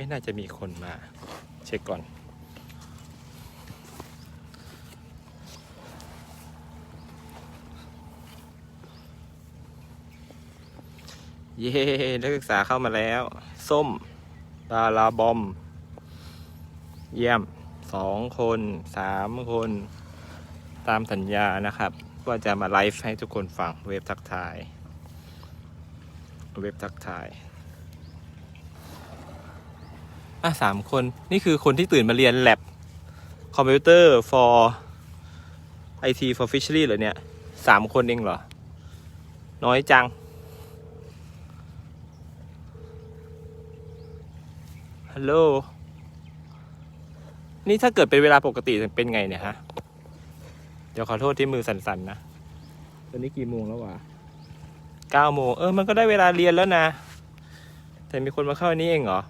ไม่น่าจะมีคนมา เช็คก่อน เย้นักศึกษาเข้ามาแล้ว ส้มดาราบอม เยี่ยมสองคนสามคน ตามสัญญานะครับ ว่าจะมาไลฟ์ให้ทุกคนฟังเว็บทักทาย เว็บทักทาย อะสามคนนี่คือคนที่ตื่นมาเรียน lab คอมพิวเตอร์ for IT for fishery เหรอเนี่ยสามคนเองเหรอ น้อยจัง ฮัลโหล นี่ถ้าเกิดเป็นเวลาปกติจะเป็นไงเนี่ยฮะ เดี๋ยวขอโทษที่มือสั่นๆนะ ตอนนี้กี่โมงแล้ววะเก้าโมง เออ มันก็ได้เวลาเรียนแล้วนะ แต่มีคนมาเข้าอันนี้เองเหรอ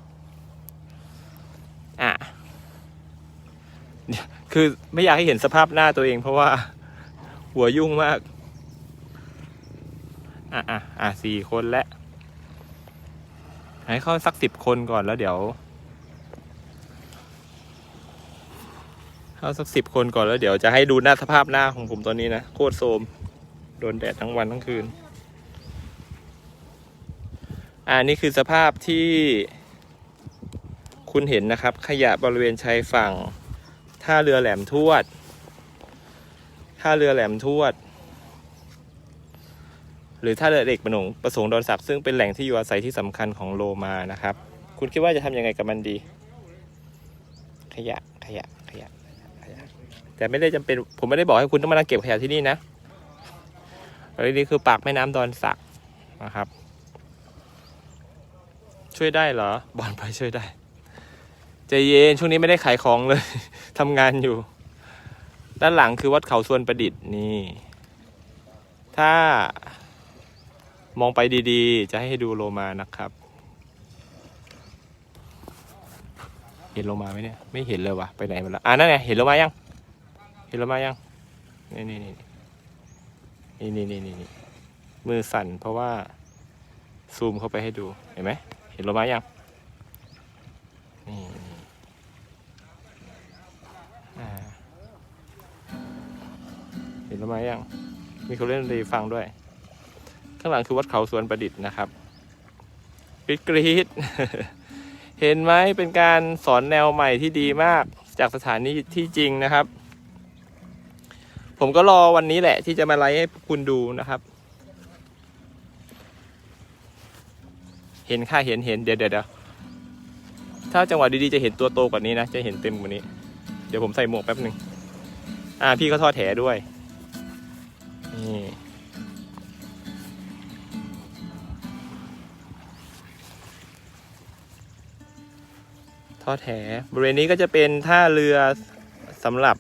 อะเดี๋ยว คือไม่อยากให้เห็นสภาพหน้าตัวเอง เพราะว่า หัวยุ่งมาก อะอะอะสี่คนแล้วให้เข้าสักสิบคนก่อนแล้วเดี๋ยว เข้าสักสิบคนก่อนแล้วเดี๋ยวจะให้ดูหน้าสภาพหน้าของผมตอนนี้นะ โคตรโทรมโดนแดดทั้งวันทั้งคืน อ่านี่คือสภาพที่คุณเห็นนะครับ ขยะบริเวณชายฝั่ง ท่าเรือแหลมทวด ท่าเรือแหลมทวด หรือท่าเรือเอกประสงประสงค์ดอนศักดิ์ซึ่งเป็นแหล่งที่อยู่อาศัยที่สำคัญของโลมานะครับ คุณคิดว่าจะทำยังไงกับมันดี ขยะ ขยะ ขยะ ขยะ แต่ไม่ได้จำเป็น ผมไม่ได้บอกให้คุณต้องมานั่งเก็บขยะที่นี่นะอันนี้คือปากแม่น้ำดอนสักนะครับ ช่วยได้เหรอบอลไปช่วยได้ ใจเย็นช่วงนี้ไม่ได้ขายของเลย ทำงานอยู่ ด้านหลังคือวัดเขาส่วนประดิษฐ์นี่ ถ้ามองไปดีๆ จะให้ดูโลมานะครับ เห็นโลมาไหมเนี่ย ไม่เห็นเลยวะไปไหนมาแล้วอ่านั่นไงเห็นโลมายัง เห็นโลมายัง นี่นี่นี่นี่นี่นี่นี่มือสั่นเพราะว่าซูมเข้าไปให้ดู เห็นไหม เห็นโลมายัง แล้วไหมยังมีคนเล่นดนตรีฟังด้วย ข้างหลังคือวัดเขาสวนประดิษฐ์นะครับกรีดกรีดเห็นไหมเป็นการสอนแนวใหม่ที่ดีมากจากสถานีที่จริงนะครับ ผมก็รอวันนี้แหละที่จะมาไลฟ์ให้คุณดูนะครับ เห็นค่าเห็นเห็นเดี๋ยวเดี๋ยวเดี๋ยวถ้าจังหวะดีๆจะเห็นตัวโตกว่านี้นะ จะเห็นเต็มกว่านี้ เดี๋ยวผมใส่หมวกแป๊บหนึ่งอ่าพี่เขาทอดแถด้วย นี่ทอดแถบริเวณนี้ก็จะเป็นท่าเรือสำหรับ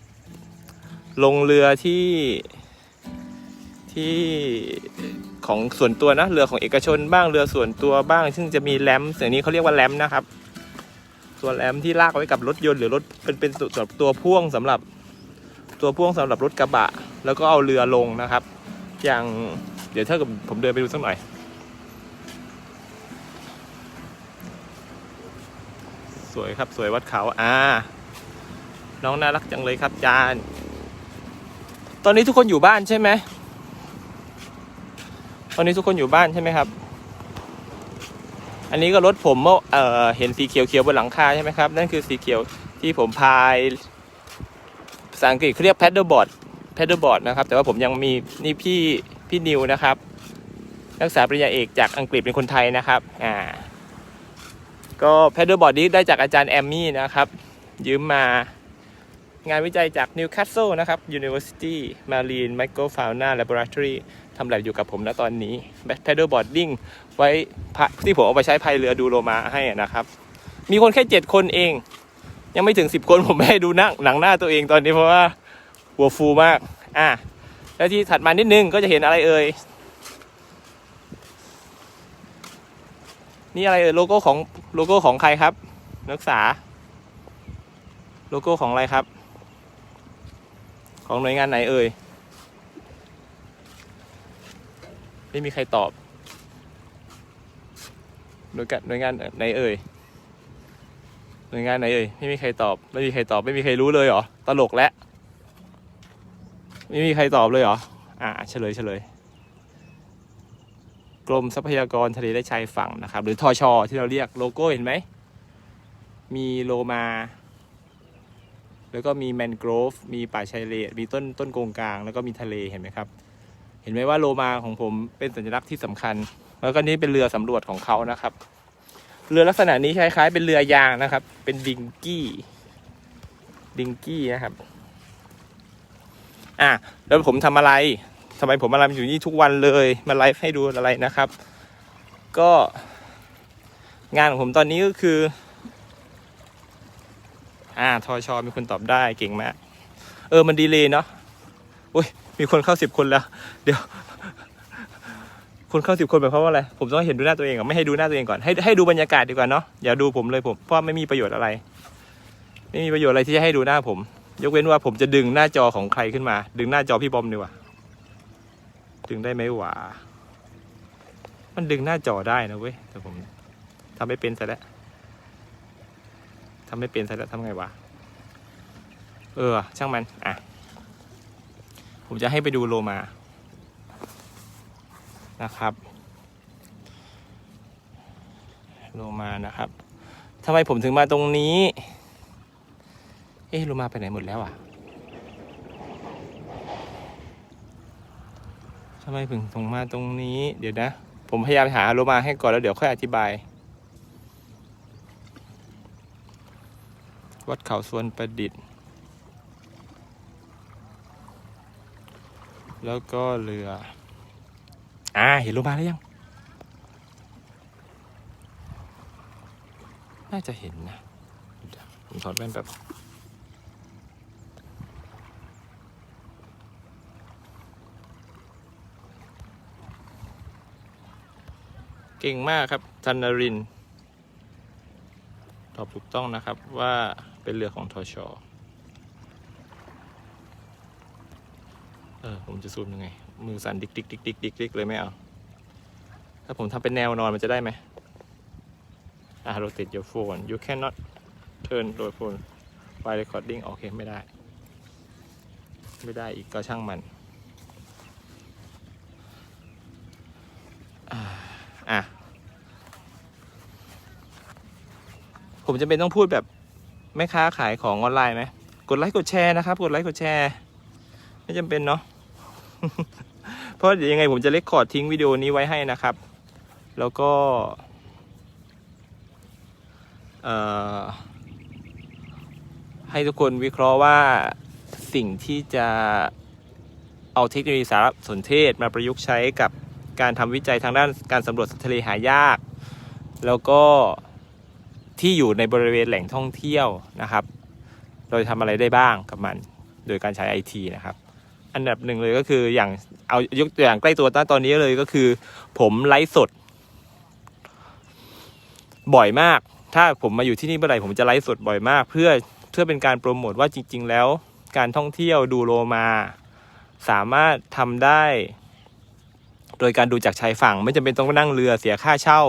ลงเรือที่ที่ของส่วนตัวนะเรือของเอกชนบ้างเรือส่วนตัวบ้าง ซึ่งจะมีแรมป์อย่งนี้เขาเรียกว่าแรมนะครับ ส่วนแรมที่ลากไว้กับรถยนต์หรือรถเป็นเป็นส่วนตัวพ่วงสำหรับตัวพ่วงสำหรับรถกระบะ แล้วก็เอาเรือลงนะครับ อย่างเดี๋ยวถ้ากิดผมเดินไปดูสักหน่อย สวยครับสวยวัดเขาอ่า น้องน่ารักจังเลยครับจาน ตอนนี้ทุกคนอยู่บ้านใช่ไหมตอนนี้ทุกคนอยู่บ้านใช่ไหมครับ อันนี้ก็รถผมเมื่อเอ่อเห็นสีเขียวๆบนหลังคาใช่ไหมครับ นั่นคือสีเขียวที่ผมพายภาษาอังกฤษเขาเรียก paddleboard paddleboard นะครับ แต่ว่าผมยังมีนี่พี่พี่นิวนะครับ นักศึกษาปริญญาเอกจากอังกฤษเป็นคนไทยนะครับอ่าก็ paddleboard นี้ได้จากอาจารย์แอมมี่นะครับ ยืมมางานวิจัยจาก Newcastle นะครับ University Marine Microfauna Laboratory ทำแลบอยู่กับผมณตอนนี้ paddleboarding ไว้ที่ผมเอาไปใช้พายเรือดูโลมาให้นะครับ มีคนแค่เจ็ดคนเอง ยังไม่ถึงสิบคนผมไม่ให้ดูหนังหนังหน้าตัวเองตอนนี้เพราะว่า หัวฟูมาก อะ แล้วที่ถัดมานิดนึงก็จะเห็นอะไรเอ่ย นี่อะไรเอ่ยโลโก้ของโลโก้ของใครครับ นักศึกษา โลโก้ของอะไรครับ ของหน่วยงานไหนเอ่ย ไม่มีใครตอบหน่วยงานหน่วยงานไหนเอ่ยหน่วยงานไหนเอ่ยไม่มีใครตอบ ไม่มีใครตอบ ไม่มีใครรู้เลยเหรอ ตลกแล้ว ไม่มีใครตอบเลยเหรอ อ่าเฉลยเฉลยกรมทรัพยากรทะเลและชายฝั่งนะครับ หรือทอชอที่เราเรียกโลโก้เห็นไหม มีโลมา แล้วก็มีแมนโกรฟมีป่าชายเลนมีต้นต้นโกงกลาง แล้วก็มีทะเลเห็นไหมครับ เห็นไหมว่าโลมาของผมเป็นสัญลักษณ์ที่สำคัญ แล้วก็นี่เป็นเรือสำรวจของเขานะครับ เรือลักษณะนี้คล้ายๆ เป็นเรือยางนะครับ เป็นดิงกี้ดิงกี้นะครับ อะแล้วผมทำอะไรทำไมผมมาไลฟ์อยู่นี่ทุกวันเลย มาไลฟ์ให้ดูอะไรนะครับ ก็งานของผมตอนนี้ก็คือ อ่าทอชอมีคนตอบได้เก่งมาก เออมันดีเลยเนาะอุ้ยมีคนเข้าสิบคนแล้ว เดี๋ยว คนเข้าสิบคนหมายความว่าอะไร ผมต้องเห็นดูหน้าตัวเองก่อนไม่ให้ดูหน้าตัวเองก่อน ให้ให้ดูบรรยากาศดีกว่าเนาะอย่าดูผมเลยผมเพราะไม่มีประโยชน์อะไร ไม่มีประโยชน์อะไรที่จะให้ดูหน้าผม ยกเว้นว่าผมจะดึงหน้าจอของใครขึ้นมา ดึงหน้าจอพี่บอมดีกว่าดึงได้ไหมวะมันดึงหน้าจอได้นะเว้ยแต่ผมทำไม่เป็นซะแล้วทำไม่เป็นซะแล้วทำไงวะเออ ช่างมันอะผมจะให้ไปดูโลมานะครับโลมานะครับทำไมผมถึงมาตรงนี้ เอ๊ะโลมาไปไหนหมดแล้วอะทำไมถึงถึงมาตรงนี้ เดี๋ยวนะ ผมพยายามหาโลมาให้ก่อนแล้วเดี๋ยวค่อยอธิบาย วัดเขาสวนประดิษฐ์ แล้วก็เรือ อ่า เห็นโลมาแล้วยัง น่าจะเห็นนะ ผมถอดแว่นแบบ เก่งมากครับจันนรินทร์ตอบถูกต้องนะครับว่าเป็นเรือของทชเออผมจะซูมยังไง มือสั่นดิกดิกดิกดิกดิกดิกเลยไม่เอา ถ้าผมทำเป็นแนวนอนมันจะได้ไหมอ่า rotate your phone you cannot turn your phone while recording โอเค ไม่ได้ ไม่ได้อีกก็ช่างมัน อ่าอะ ผมจะเป็นต้องพูดแบบแม่ค้าขายของออนไลน์ไหมกดไลค์กดแชร์นะครับ กดไลค์กดแชร์ไม่จำเป็นเนาะเพราะเดี๋ยวยังไงผมจะเลคคอร์ดทิ้งวิดีโอนี้ไว้ให้นะครับ แล้วก็ให้ทุกคนวิเคราะห์ว่าสิ่งที่จะเอาเทคโนโลยีสารสนเทศมาประยุกต์ใช้กับการทำวิจัยทางด้านการสำรวจสัตว์ทะเลหายาก แล้วก็ ที่อยู่ในบริเวณแหล่งท่องเที่ยวนะครับ เราจะทำอะไรได้บ้างกับมัน โดยการใช้ไอทีนะครับ อันดับหนึ่งเลยก็คืออย่างเอายกตัวอย่างใกล้ตัวตอนนี้เลยก็คือ ผมไลฟ์สด บ่อยมาก ถ้าผมมาอยู่ที่นี่เมื่อไหร่ผมจะไลฟ์สดบ่อยมาก เพื่อเพื่อเป็นการโปรโมทว่าจริง ๆ แล้ว การท่องเที่ยวดูโลมา สามารถทำได้ โดยการดูจากชายฝั่ง ไม่จำเป็นต้องนั่งเรือเสียค่าเช่า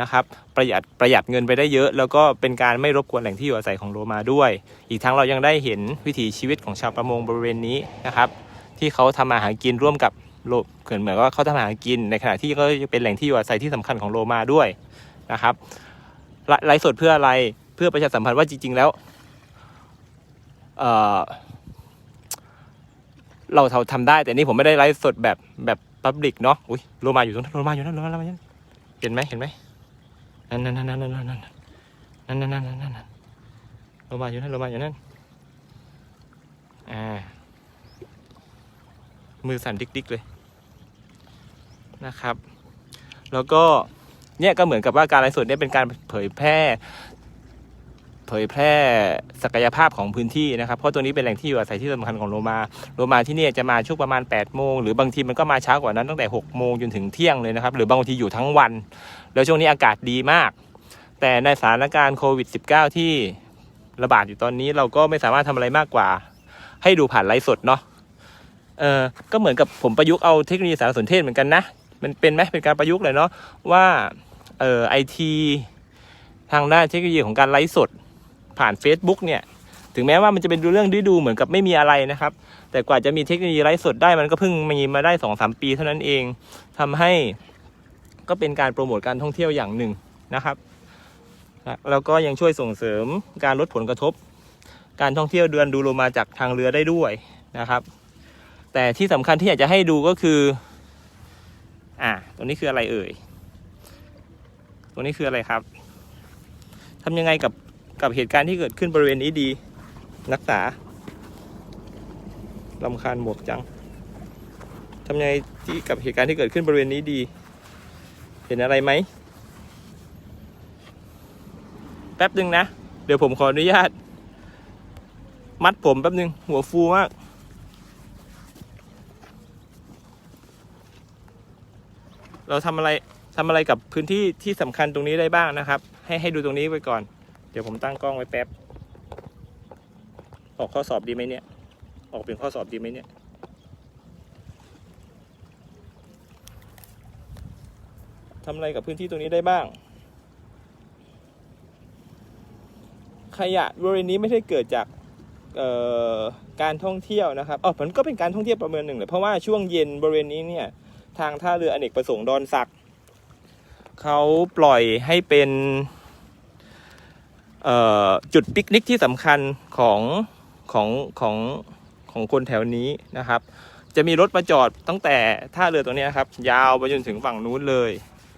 นะครับประหยัดประหยัดเงินไปได้เยอะ แล้วก็เป็นการไม่รบกวนแหล่งที่อยู่อาศัยของโลมาด้วย อีกทั้งเรายังได้เห็นวิถีชีวิตของชาวประมงบริเวณนี้นะครับ ที่เขาทำมาหากินร่วมกับโลเกิดเหมือนว่าเขาทำมาหากิน ในขณะที่ก็เป็นแหล่งที่อยู่อาศัยที่สำคัญของโลมาด้วยนะครับไลฟ์สดเพื่ออะไรเพื่อประชาสัมพันธ์ว่าจริง ๆ แล้วเออเราทำทำได้ แต่นี่ผมไม่ได้ไลฟ์สดแบบแบบพับลิกเนาะอุ้ยโลมาอยู่ตรงนั้นโลมาอยู่นั่นโลมาอยู่นั่นเห็นไหมเห็นไหม นั่นนั่นนั่นนั่นนั่นนั่นนั่นนั่นนั่นนั่นนั่นนั่นโลมาอยู่นั่นโลมาอยู่นั่นอ่ามือสั่นดิกๆเลยนะครับ แล้วก็เนี่ยก็เหมือนกับว่าการไลฟ์สดเนี่ยเป็นการเผยแพร่ เผยแพร่ศักยภาพของพื้นที่นะครับ เพราะตัวนี้เป็นแหล่งที่อยู่อาศัยที่สำคัญของโลมา โลมาที่นี่จะมาช่วงประมาณ8ปดโมงหรือบางทีมันก็มาเช้ากว่านั้นตั้งแต่6กโมงจนถึงเที่ยงเลยนะครับ หรือบางทีอยู่ทั้งวัน แล้วช่วงนี้อากาศดีมาก แต่ในสถานการณ์โควิด -19 ที่ระบาดอยู่ตอนนี้เราก็ไม่สามารถทำอะไรมากกว่า ให้ดูผ่านไลฟ์สดเนาะเออก็เหมือนกับผมประยุกต์เอาเทคโนโลยีสารสนเทศเหมือนกันนะ มันเป็นไหมเป็นการประยุกต์เลยเนาะว่าเออไอทีทางด้านเทคโนโลยีของการไลฟ์สด ผ่าน Facebook เนี่ยถึงแม้ว่ามันจะเป็นดูเรื่องที่ดูเหมือนกับไม่มีอะไรนะครับ แต่กว่าจะมีเทคโนโลยีไลฟ์สดได้มันก็เพิ่งมีมาได้สองสามปีเท่านั้นเองทำให้ก็เป็นการโปรโมทการท่องเที่ยวอย่างหนึ่งนะครับแล้วก็ยังช่วยส่งเสริมการลดผลกระทบ การท่องเที่ยวเดือนดูโลมาจากทางเรือได้ด้วยนะครับ แต่ที่สำคัญที่อยากจะให้ดูก็คืออ่าตรงนี้คืออะไรเอ่ยตรงนี้คืออะไรครับทำยังไงกับ กับเหตุการณ์ที่เกิดขึ้นบริเวณนี้ดี นักษาลำคาญหมวกจังทำไงที่กับเหตุการณ์ที่เกิดขึ้นบริเวณนี้ดี เห็นอะไรไหม แป๊บหนึ่งนะ เดี๋ยวผมขออนุญาต มัดผมแป๊บหนึ่งหัวฟูมากเราทำอะไรทำอะไรกับพื้นที่ที่สำคัญตรงนี้ได้บ้างนะครับ ให้ให้ดูตรงนี้ไว้ก่อน เดี๋ยวผมตั้งกล้องไว้แป๊บ ออกข้อสอบดีไหมเนี่ย ออกเป็นข้อสอบดีไหมเนี่ยทำอะไรกับพื้นที่ตรงนี้ได้บ้าง ขยะบริเวณนี้ไม่ได้เกิดจากการท่องเที่ยวนะครับอ๋อมันก็เป็นการท่องเที่ยวประเมินหนึ่งเลยเพราะว่าช่วงเย็นบริเวณนี้เนี่ยทางท่าเรืออเนกประสงค์ดอนสักเขาปล่อยให้เป็น จุดปิกนิกที่สำคัญของของของของคนแถวนี้นะครับ จะมีรถมาจอดตั้งแต่ท่าเรือตรงนี้นะครับ ยาวไปจนถึงฝั่งนู้นเลย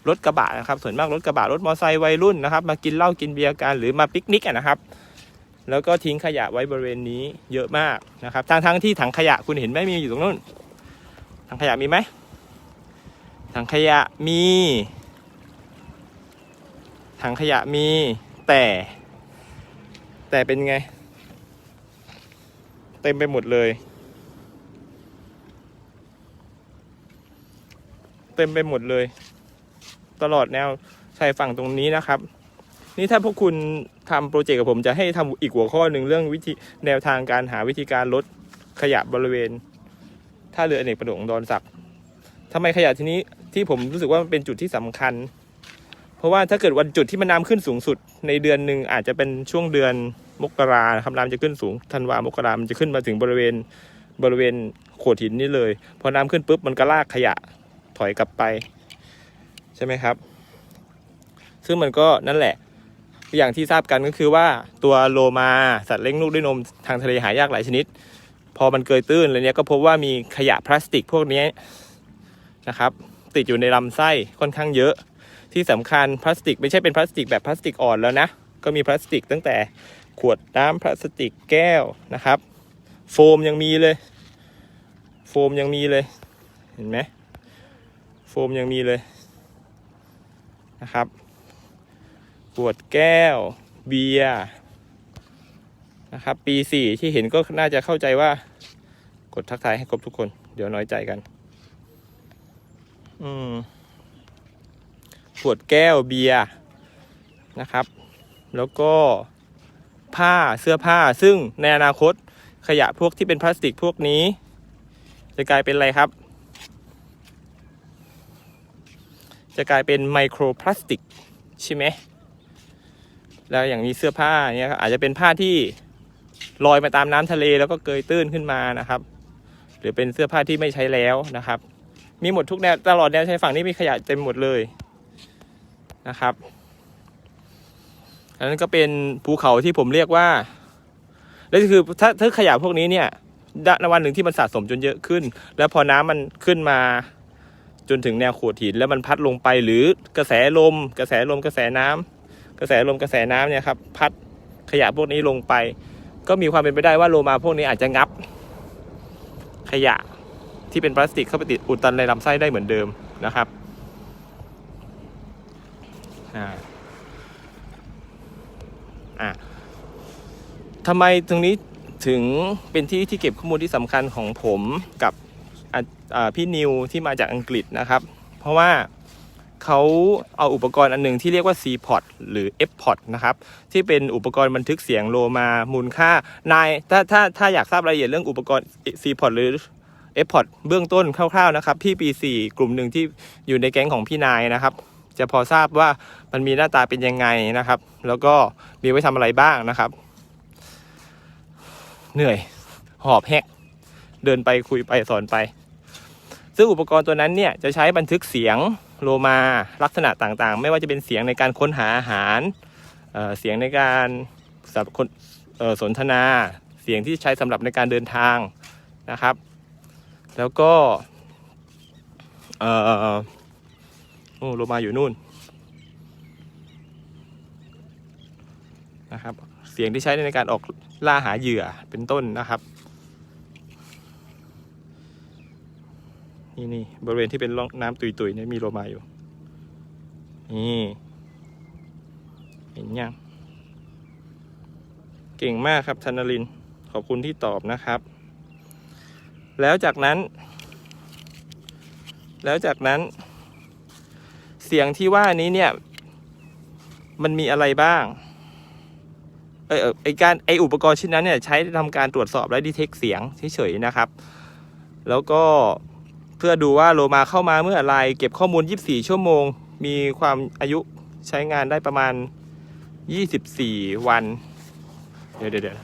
รถกระบะนะครับส่วนมากรถกระบะรถมอเตอร์ไซค์วัยรุ่นนะครับ มากินเหล้ากินเบียร์กันหรือมาปิกนิกนะครับ แล้วก็ทิ้งขยะไว้บริเวณนี้เยอะมากนะครับทั้งทั้งที่ถังขยะคุณเห็นไหมมีอยู่ตรงนู้นถังขยะมีไหมถังขยะมี ถังขยะมีแต่ แต่เป็นไง เต็มไปหมดเลย เต็มไปหมดเลย ตลอดแนวชายฝั่งตรงนี้นะครับ นี่ถ้าพวกคุณทำโปรเจกต์กับผมจะให้ทำอีกหัวข้อหนึ่งเรื่องวิธีแนวทางการหาวิธีการลดขยะบริเวณท่าเรืออเนกประสงค์ดอนสักทำไมขยะที่นี้ที่ผมรู้สึกว่ามันเป็นจุดที่สำคัญ เพราะว่าถ้าเกิดวันจุดที่มันน้ำขึ้นสูงสุดในเดือนหนึ่งอาจจะเป็นช่วงเดือนมกราครับน้ำจะขึ้นสูงธันวามกรามันจะขึ้นมาถึงบริเวณบริเวณโขดหินนี่เลยพอน้ำขึ้นปุ๊บมันก็ลากขยะถอยกลับไป ใช่ไหมครับ ซึ่งมันก็นั่นแหละ อย่างที่ทราบกันก็คือว่าตัวโลมาสัตว์เลี้ยงลูกด้วยนมทางทะเลหายากหลายชนิด พอมันเกยตื้นอะไรเนี้ยก็พบว่ามีขยะพลาสติกพวกนี้นะครับ ติดอยู่ในลำไส้ค่อนข้างเยอะ ที่สำคัญพลาสติกไม่ใช่เป็นพลาสติกแบบพลาสติกอ่อนแล้วนะ ก็มีพลาสติกตั้งแต่ขวดน้ำพลาสติกแก้วนะครับ โฟมยังมีเลย โฟมยังมีเลย เห็นไหมโฟมยังมีเลยนะครับขวดแก้ว เบียร์นะครับปีสี่ที่เห็นก็น่าจะเข้าใจว่ากดทักทายให้ครบทุกคน เดี๋ยวน้อยใจกัน อืม ขวดแก้วเบียร์นะครับ แล้วก็ผ้าเสื้อผ้าซึ่งในอนาคตขยะพวกที่เป็นพลาสติกพวกนี้ จะกลายเป็นอะไรครับ จะกลายเป็นไมโครพลาสติกใช่ไหมแล้วอย่างนี้เสื้อผ้าเนี่ยอาจจะเป็นผ้าที่ลอยมาตามน้ำทะเลแล้วก็เกยตื้นขึ้นมานะครับ หรือเป็นเสื้อผ้าที่ไม่ใช้แล้วนะครับ มีหมดทุกแนวตลอดแนวชายฝั่งนี้มีขยะเต็มหมดเลย นะครับ อันนั้นก็เป็นภูเขาที่ผมเรียกว่าแล้วคือถ้าถ้าขยะพวกนี้เนี่ยณวันหนึ่งที่มันสะสมจนเยอะขึ้น แล้วพอน้ำมันขึ้นมาจนถึงแนวโขดหินแล้วมันพัดลงไปหรือกระแสลม กระแสลมกระแสน้ำกระแสลมกระแสน้ำเนี่ยครับพัดขยะพวกนี้ลงไป ก็มีความเป็นไปได้ว่าโลมาพวกนี้อาจจะงับ ขยะที่เป็นพลาสติกเข้าไปติดอุดตันในลำไส้ได้เหมือนเดิมนะครับ อ่าอ่าทำไมตรงนี้ถึงเป็นที่ที่เก็บข้อมูลที่สำคัญของผมกับพี่นิวที่มาจากอังกฤษนะครับ เพราะว่าเขาเอาอุปกรณ์อันหนึ่งที่เรียกว่า C-Pod หรือ F-Pod นะครับ ที่เป็นอุปกรณ์บันทึกเสียงโลมามูลค่านายถ้าถ้าถ้าอยากทราบรายละเอียดเรื่องอุปกรณ์ C-Pod หรือ F-Pod เบื้องต้นคร่าวๆนะครับ พี่ปี4กลุ่มหนึ่งที่อยู่ในแก๊งของพี่นายนะครับ จะพอทราบว่ามันมีหน้าตาเป็นยังไงนะครับ แล้วก็มีไว้ทำอะไรบ้างนะครับ เหนื่อยหอบแฮก เดินไปคุยไปสอนไป ซึ่งอุปกรณ์ตัวนั้นเนี่ยจะใช้บันทึกเสียงโลมาลักษณะต่างๆ ไม่ว่าจะเป็นเสียงในการค้นหาอาหารเเสียงในการสับคนสนทนา เสียงที่ใช้สำหรับในการเดินทางนะครับ แล้วก็ อ้โลมาอยู่นู่นนะครับ เสียงที่ใช้ในการออกล่าหาเหยื่อเป็นต้นนะครับ นี่นี่บริเวณที่เป็นร่องน้ำตุยๆเนี่ยมีโลมาอยู่ นี่เห็นยังเก่งมากครับธนรินขอบคุณที่ตอบนะครับ แล้วจากนั้น แล้วจากนั้น เสียงที่ว่านี้เนี่ย มันมีอะไรบ้าง เออไอการไออุปกรณ์ชิ้นนั้นเนี่ยใช้ทำการตรวจสอบและดีเทคเสียงเฉยๆนะครับ แล้วก็เพื่อดูว่าโลมาเข้ามาเมื่อไรเก็บข้อมูล 24 ชั่วโมง มีความอายุใช้งานได้ประมาณ 24 วัน เดี๋ยวเดี๋ยวเดี๋ยว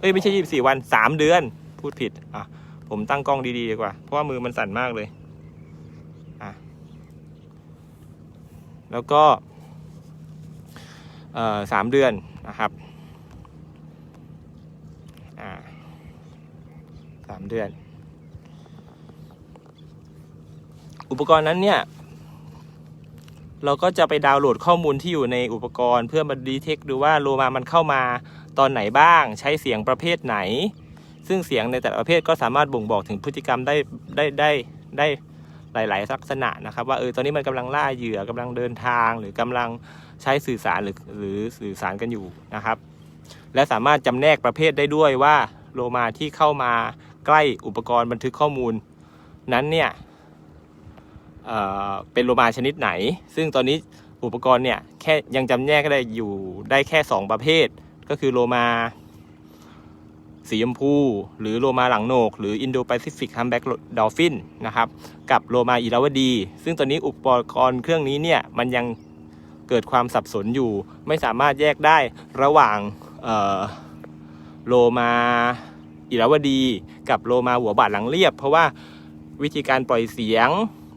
เอ้ยไม่ใช่ 24 วัน 3 เดือน พูดผิดอะผมตั้งกล้องดีๆดีกว่า เพราะว่ามือมันสั่นมากเลย อะ แล้วก็สามเดือนนะครับสามเดือน อุปกรณ์นั้นเนี่ย เราก็จะไปดาวน์โหลดข้อมูลที่อยู่ในอุปกรณ์ เพื่อมาดีเทคดูว่าโลมามันเข้ามาตอนไหนบ้าง ใช้เสียงประเภทไหน ซึ่งเสียงในแต่ละประเภทก็สามารถบ่งบอกถึงพฤติกรรมได้ได้ได้ได้ หลายๆลักษณะนะครับ ว่าเออตอนนี้มันกำลังล่าเหยื่อกำลังเดินทาง หรือกำลังใช้สื่อสารหรือหรือสื่อสารกันอยู่นะครับ และสามารถจำแนกประเภทได้ด้วยว่าโลมาที่เข้ามาใกล้อุปกรณ์บันทึกข้อมูล นั้นเนี่ยเเป็นโลมาชนิดไหน ซึ่งตอนนี้อุปกรณ์เนี่ยแค่ยังจำแนกได้อยู่ได้แค่ 2 ประเภท ก็คือโลมา สีชมพู หรือโลมาหลังโหนก หรืออินโดแปซิฟิกฮัมแบ็กดอลฟินนะครับกับโลมาอิราวดี ซึ่งตอนนี้อุปกรณ์เครื่องนี้เนี่ยมันยังเกิดความสับสนอยู่ ไม่สามารถแยกได้ระหว่างโลมาอิราวดี กับโลมาหัวบาดหลังเรียบ เพราะว่าวิธีการปล่อยเสียง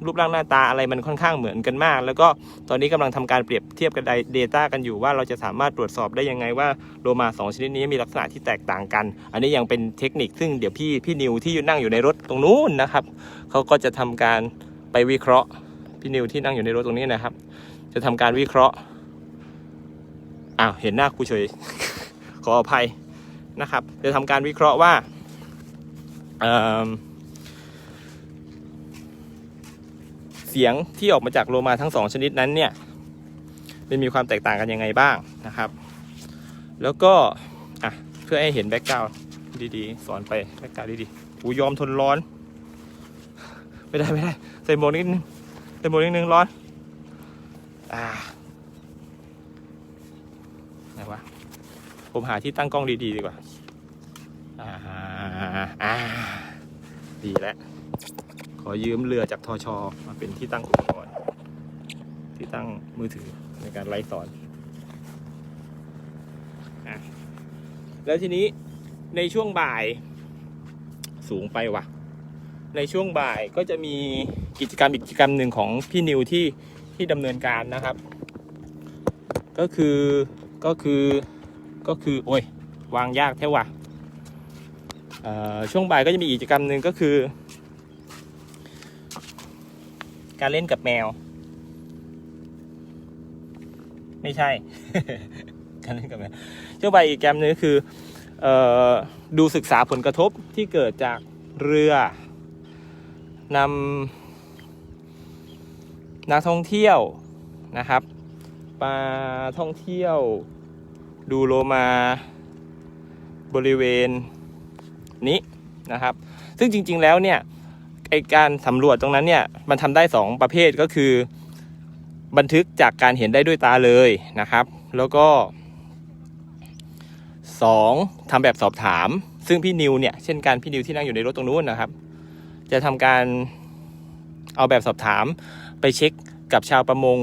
รูปร่างหน้าตาอะไรมันค่อนข้างเหมือนกันมาก แล้วก็ตอนนี้กำลังทำการเปรียบเทียบกัน Data กันอยู่ว่าเราจะสามารถตรวจสอบได้ยังไงว่าโลมาสองชนิดนี้มีลักษณะที่แตกต่างกัน อันนี้ยังเป็นเทคนิคซึ่งเดี๋ยวพี่พี่นิวที่อยู่นั่งอยู่ในรถตรงนู้นนะครับเขาก็จะทำการไปวิเคราะห์พี่นิวที่นั่งอยู่ในรถตรงนี้นะครับ จะทำการวิเคราะห์อ้าวเห็นหน้าครูเฉยขออภัยนะครับ จะทำการวิเคราะห์ว่า เสียงที่ออกมาจากโลมาทั้งสองชนิดนั้นเนี่ยมันมีความแตกต่างกันยังไงบ้างนะครับ แล้วก็อะเพื่อให้เห็นแบ็กกราวดีๆ สอนไปแบ็กกราวดีๆอูยอมทนร้อน ไม่ได้ไม่ได้ใส่หมวกนิดนึงใส่หมวกนิดนึงร้อนอ่าไหนวะผมหาที่ตั้งกล้องดีๆดีกว่าอ่าอ่าดีแล้ว ขอยืมเรือจากทอชอมาเป็นที่ตั้งอุปกรณ์ที่ตั้งมือถือในการไลฟ์สอนอะแล้วทีนี้ในช่วงบ่ายสูงไปว่ะ ในช่วงบ่ายก็จะมีกิจกรรมอีกกิจกรรมหนึ่งของพี่นิวที่ที่ดำเนินการนะครับ ก็คือก็คือก็คือโอ้ยวางยากแท้ว่ะเอ่อช่วงบ่ายก็จะมีกิจกรรมหนึ่งก็คือ การเล่นกับแมว ไม่ใช่ การเล่นกับแมวช่วงบ่ายอีกแกมหนึงคือออดูศึกษาผลกระทบที่เกิดจากเรือนำนักท่องเที่ยวนะครับมาท่องเที่ยว ดูโลมาบริเวณนี้นะครับ ซึ่งจริง ๆ แล้วเนี่ย ไอการสำรวจตรงนั้นเนี่ยมันทำได้ 2 ประเภทก็คือ บันทึกจากการเห็นได้ด้วยตาเลยนะครับ แล้วก็ 2ทำแบบสอบถาม ซึ่งพี่นิวเนี่ยเช่นการพี่นิวที่นั่งอยู่ในรถตรงนู้นนะครับ จะทำการเอาแบบสอบถามไปเช็คกับชาวประมง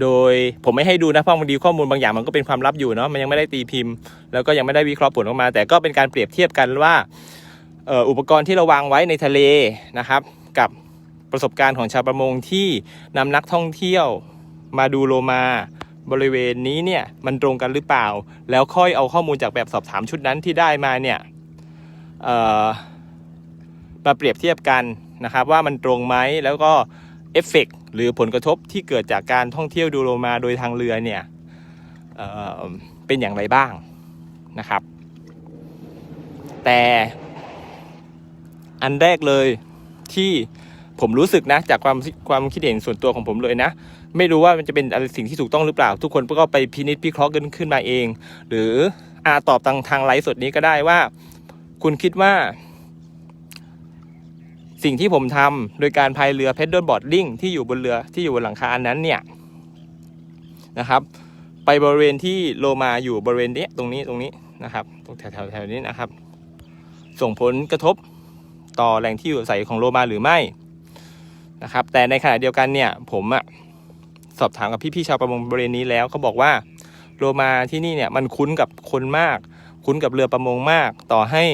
โดยผมไม่ให้ดูนะเพราะบางทีข้อมูลบางอย่างมันก็เป็นความลับอยู่เนาะมันยังไม่ได้ตีพิมพ์ แล้วก็ยังไม่ได้วิเคราะห์ผลออกมา แต่ก็เป็นการเปรียบเทียบกันว่า อุปกรณ์ที่เราวางไว้ในทะเลนะครับ กับประสบการณ์ของชาวประมงที่นำนักท่องเที่ยวมาดูโลมาบริเวณนี้เนี่ยมันตรงกันหรือเปล่า แล้วค่อยเอาข้อมูลจากแบบสอบถามชุดนั้นที่ได้มาเนี่ยมาเปรียบเทียบกันนะครับ ว่ามันตรงไหมแล้วก็เอฟเฟกต์หรือผลกระทบที่เกิดจากการท่องเที่ยวดูโลมาโดยทางเรือเนี่ยเเป็นอย่างไรบ้างนะครับ แต่ อันแรกเลยที่ผมรู้สึกนะจากความความคิดเห็นส่วนตัวของผมเลยนะ ไม่รู้ว่ามันจะเป็นอะไรสิ่งที่ถูกต้องหรือเปล่า ทุกคนก็ไปพินิจพิเคราะห์กันขึ้นมาเอง หรืออาตอบทางทางไลฟ์สดนี้ก็ได้ว่า คุณคิดว่า สิ่งที่ผมทำโดยการพายเรือเพดเดิลบอร์ดลิงที่อยู่บนเรือที่อยู่บนหลังคาอันนั้นเนี่ยนะครับ ไปบริเวณที่โลมาอยู่บริเวณเนี้ยตรงนี้ตรงนี้นะครับ ตรงแถวแถวแถวนี้นะครับ ส่งผลกระทบ ต่อแหล่งที่อยู่อาศัยของโลมาหรือไม่นะครับ แต่ในขณะเดียวกันเนี่ยผมอะสอบถามกับพี่ๆชาวประมงบริเวณนี้แล้วเขาบอกว่าโลมาที่นี่เนี่ยมันคุ้นกับคนมาก คุ้นกับเรือประมงมากต่อให้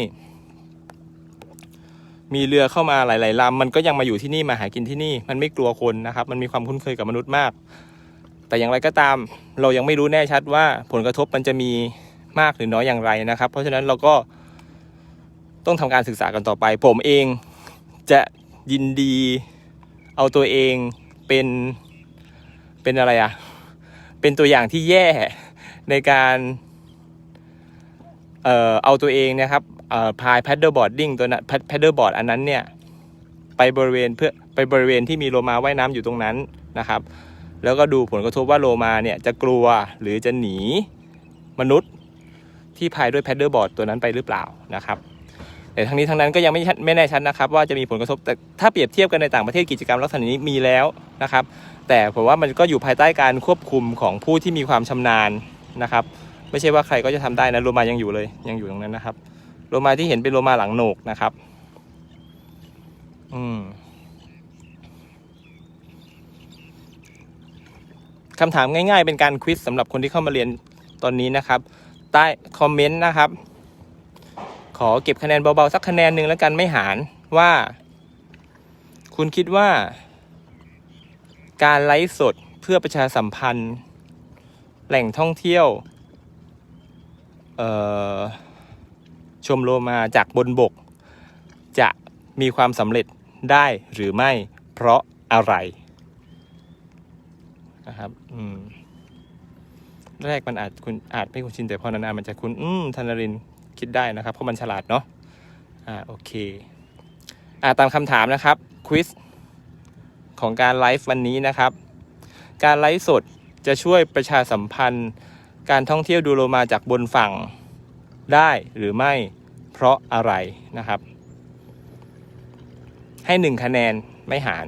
มีเรือเข้ามาหลายๆลำมันก็ยังมาอยู่ที่นี่มาหากินที่นี่มันไม่กลัวคนนะครับ มันมีความคุ้นเคยกับมนุษย์มาก แต่อย่างไรก็ตาม เรายังไม่รู้แน่ชัดว่าผลกระทบมันจะมีมากหรือน้อยอย่างไรนะครับ เพราะฉะนั้นเราก็ ต้องทำการศึกษากันต่อไป ผมเองจะยินดีเอาตัวเองเป็นเป็นอะไรอะเป็นตัวอย่างที่แย่ในการเอ่อเอาตัวเองนะครับเอ่อพายแพดเดิลบอร์ดดิ้งตัวนั้นแพดเดิลบอร์ดอันนั้นเนี่ยไปบริเวณเพื่อไปบริเวณที่มีโลมาว่ายน้ำอยู่ตรงนั้นนะครับ แล้วก็ดูผลกระทบว่าโลมาเนี่ยจะกลัวหรือจะหนีมนุษย์ที่พายด้วยแพดเดิลบอร์ดตัวนั้นไปหรือเปล่านะครับ แต่ทั้งนี้ทั้งนั้นก็ยังไม่ไม่แน่ชัดนะครับ ว่าจะมีผลกระทบแต่ถ้าเปรียบเทียบกันในต่างประเทศกิจกรรมลักษณะนี้มีแล้วนะครับ แต่ผมว่ามันก็อยู่ภายใต้การควบคุมของผู้ที่มีความชำนาญนะครับ ไม่ใช่ว่าใครก็จะทำได้นะโลมายังอยู่เลยยังอยู่ตรงนั้นนะครับโลมาที่เห็นเป็นโลมาหลังโหนกนะครับ อืมคำถามง่ายๆ เป็นการควิสสำหรับคนที่เข้ามาเรียนตอนนี้นะครับ ใต้คอมเมนต์นะครับ อเก็บคะแนนเบาๆสักคะแนนหนึ่งแล้วกันไม่หารว่า คุณคิดว่า การไลฟ์สดเพื่อประชาสัมพันธ์ แหล่งท่องเที่ยวชมโลมาจากบนบก จะมีความสำเร็จได้หรือไม่เพราะอะไรนะครับอืมแรกมันอาจคุณอาจไม่คุ้นชินแต่พอนานๆมันจะคุ้นอืมธนรินทร์ คิดได้นะครับเพราะมันฉลาดเนาะอ่าโอเคอ่าตามคำถามนะครับควิสของการไลฟ์วันนี้นะครับ การไลฟ์สดจะช่วยประชาสัมพันธ์ การท่องเที่ยวดูโลมาจากบนฝั่งได้หรือไม่เพราะอะไรนะครับ ให้หนึ่งคะแนนไม่หาร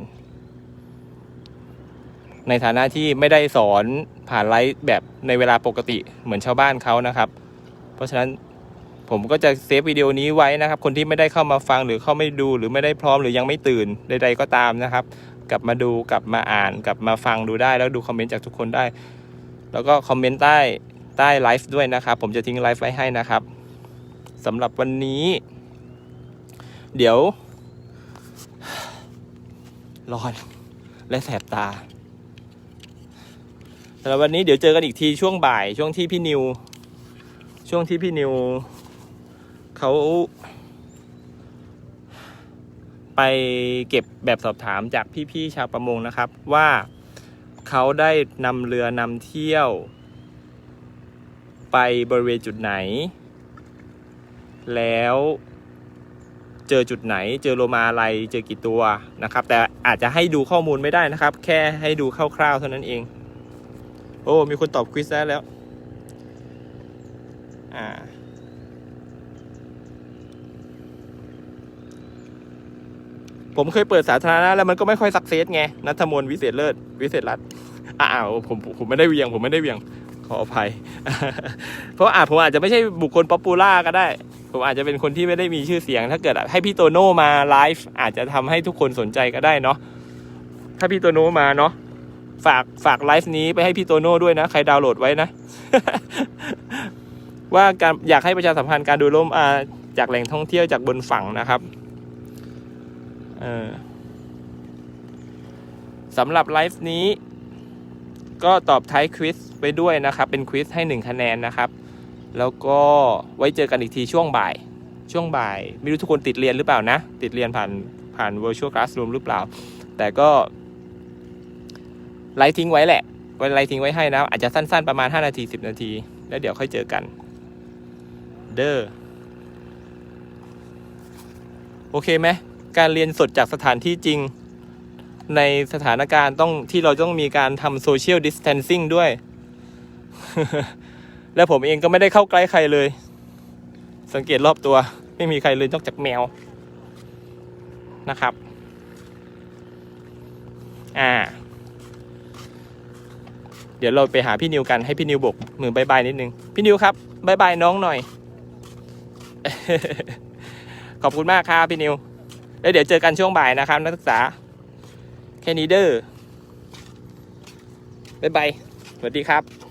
ในฐานะที่ไม่ได้สอนผ่านไลฟ์แบบในเวลาปกติเหมือนชาวบ้านเขานะครับ เพราะฉะนั้น ผมก็จะเซฟวิดีโอนี้ไว้นะครับ คนที่ไม่ได้เข้ามาฟังหรือเข้าไม่ดูหรือไม่ได้พร้อมหรือยังไม่ตื่นใด ๆ ก็ตามนะครับ กลับมาดูกลับมาอ่าน กลับมาฟังดูได้ แล้วดูคอมเมนต์จากทุกคนได้ แล้วก็คอมเมนต์ใต้ใต้ไลฟ์ด้วยนะครับ ผมจะทิ้งไลฟ์ไว้ให้นะครับสำหรับวันนี้ เดี๋ยว ร้อนและแสบตาสำหรับวันนี้เดี๋ยวเจอกันอีกทีช่วงบ่ายช่วงที่พี่นิว ช่วงที่พี่นิว เขาไปเก็บแบบสอบถามจากพี่ๆชาวประมงนะครับ ว่าเขาได้นำเรือนำเที่ยว ไปบริเวณจุดไหน แล้วเจอจุดไหน เจอโลมาอะไร เจอกี่ตัวนะครับ แต่อาจจะให้ดูข้อมูลไม่ได้นะครับ แค่ให้ดูคร่าวๆเท่านั้นเอง โอ้ มีคนตอบควิสได้แล้ว อ่า ผมเคยเปิดสาธารณะแล้วมันก็ไม่ค่อยสักเซสไงนัทมนวิเศษเลิศวิเศษรัตอ้าวผมผมไม่ได้เวียง ผมไม่ได้เวียงขออภัย เพราะอาจผมอาจจะไม่ใช่บุคคลป๊อปปูล่าก็ได้ ผมอาจจะเป็นคนที่ไม่ได้มีชื่อเสียง ถ้าเกิดให้พี่โตโน่มาไลฟ์อาจจะทำให้ทุกคนสนใจก็ได้เนาะถ้าพี่โตโน่มาเนาะฝากฝากไลฟ์นี้ไปให้พี่โตโน่ด้วยนะ ใครดาวน์โหลดไว้นะ ว่าการอยากให้ประชาสัมพันธ์การดูร่มอาจากแหล่งท่องเที่ยวจากบนฝั่งนะครับ เออสำหรับไลฟ์นี้ ก็ตอบท้ายควิสไปด้วยนะครับ เป็นควิสให้หนึ่งคะแนนนะครับ แล้วก็ไว้เจอกันอีกทีช่วงบ่าย ช่วงบ่าย ไม่รู้ทุกคนติดเรียนหรือเปล่านะ ติดเรียนผ่านผ่าน virtual classroom หรือเปล่า แต่ก็ ไลฟ์ทิ้งไว้แหละไว้ไลฟ์ทิ้งไว้ให้นะ อาจจะสั้นๆประมาณ 5 นาที 10 นาที แล้วเดี๋ยวค่อยเจอกัน เด้อโอเคไหม การเรียนสดจากสถานที่จริง ในสถานการณ์ต้องที่เราต้องมีการทำโซเชียลดิส a ทนซิ่งด้วย แล้วผมเองก็ไม่ได้เข้าใกล้ใครเลย สังเกตรอบตัว ไม่มีใครเลยนอกจากแมวนะครับ อ่า เดี๋ยวเราไปหาพี่นิวกันให้พี่นิวบกมือบายบายนิดนึง พี่นิวครับบายบายน้องหน่อย ขอบคุณมากครับพี่นิว แล้วเดี๋ยวเจอกันช่วงบ่ายนะครับ นักศึกษา แค่นี้เด้อบ๊ายบายสวัสดีครับ